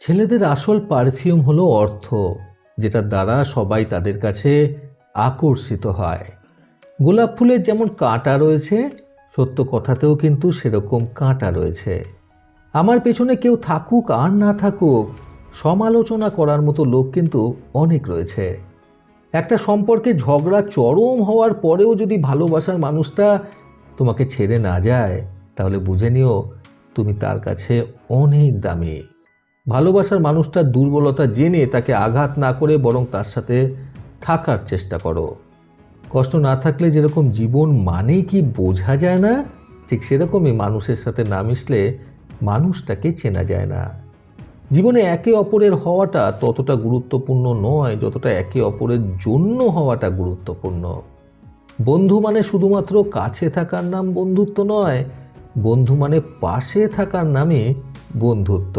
ছেলেদের আসল পারফিউম হলো অর্থ যেটার দ্বারা সবাই তাদের কাছে আকর্ষিত হয়। গোলাপ ফুলের যেমন কাঁটা রয়েছে, সত্য কথাতেও কিন্তু সেরকম কাঁটা রয়েছে। আমার পেছনে কেউ থাকুক আর না থাকুক, সমালোচনা করার মতো লোক কিন্তু অনেক রয়েছে। একটা সম্পর্কে ঝগড়া চরম হওয়ার পরেও যদি ভালোবাসার মানুষটা তোমাকে ছেড়ে না যায়, তাহলে বুঝে নিও তুমি তার কাছে অনেক দামি। ভালোবাসার মানুষটার দুর্বলতা জেনে তাকে আঘাত না করে বরং তার সাথে থাকার চেষ্টা করো। কষ্ট না থাকলে যেরকম জীবন মানে কি বোঝা যায় না, ঠিক সেরকমই মানুষের সাথে না মিশলে মানুষটাকে চেনা যায় না। জীবনে একে অপরের হওয়াটা ততটা গুরুত্বপূর্ণ নয়, যতটা একে অপরের জন্য হওয়াটা গুরুত্বপূর্ণ। বন্ধু মানে শুধুমাত্র কাছে থাকার নাম বন্ধুত্ব নয়, বন্ধু মানে পাশে থাকার নামে বন্ধুত্ব।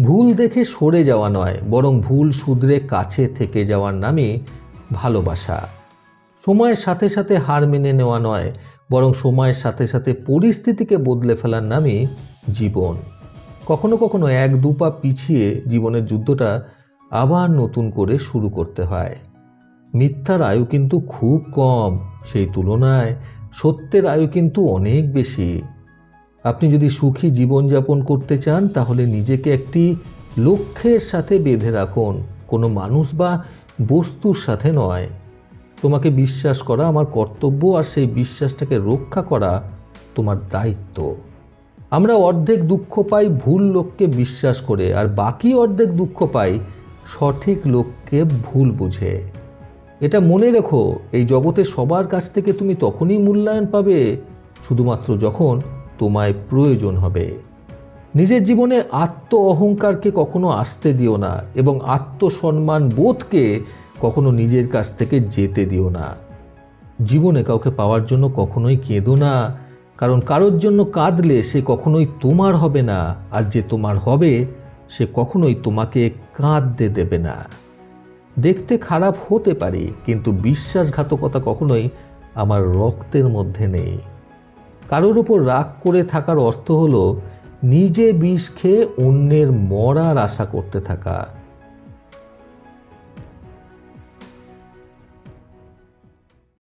ভুল দেখে সরে যাওয়া নয়, বরং ভুল শুধরে কাছে থেকে যাওয়ার নামে ভালোবাসা। সময়ের সাথে সাথে হার মেনে নেওয়া নয়, বরং সময়ের সাথে সাথে পরিস্থিতিকে বদলে ফেলার নামে জীবন। কখনো কখনো এক দুপা পিছিয়ে জীবনের যুদ্ধটা আবার নতুন করে শুরু করতে হয়। মিথ্যার আয়ু কিন্তু খুব কম, সেই তুলনায় সত্যের আয়ু কিন্তু অনেক বেশি। আপনি যদি সুখী জীবনযাপন করতে চান, তাহলে নিজেকে একটি লক্ষ্যের সাথে বেঁধে রাখুন। কোনো মানুষ বা বস্তুর সাথে নয়। তোমাকে বিশ্বাস করা আমার কর্তব্য আর সেই বিশ্বাসটাকে রক্ষা করা তোমার দায়িত্ব। আমরা অর্ধেক দুঃখ পাই, ভুল লোককে বিশ্বাস করে, আর বাকি অর্ধেক দুঃখ পাই সঠিক লোককে ভুল বুঝে। এটা মনে রেখো, এই জগতে সবার কাছ থেকে তুমি তখনই মূল্যায়ন পাবে, শুধুমাত্র যখন তোমায় প্রয়োজন হবে। নিজের জীবনে আত্ম অহংকারকে কখনো আসতে দিও না এবং আত্মসম্মান বোধকে কখনো নিজের কাছ থেকে যেতে দিও না। জীবনে কাউকে পাওয়ার জন্য কখনোই কেঁদো না, কারণ কারোর জন্য কাঁদলে সে কখনোই তোমার হবে না, আর যে তোমার হবে, সে কখনোই তোমাকে কাঁদতে দেবে না। দেখতে খারাপ হতে পারি, কিন্তু বিশ্বাসঘাতকতা কখনোই আমার রক্তের মধ্যে নেই। কারোর ওপর রাগ করে থাকার অর্থ হলো নিজে বিষ খেয়ে অন্যের মরার আশা করতে থাকা।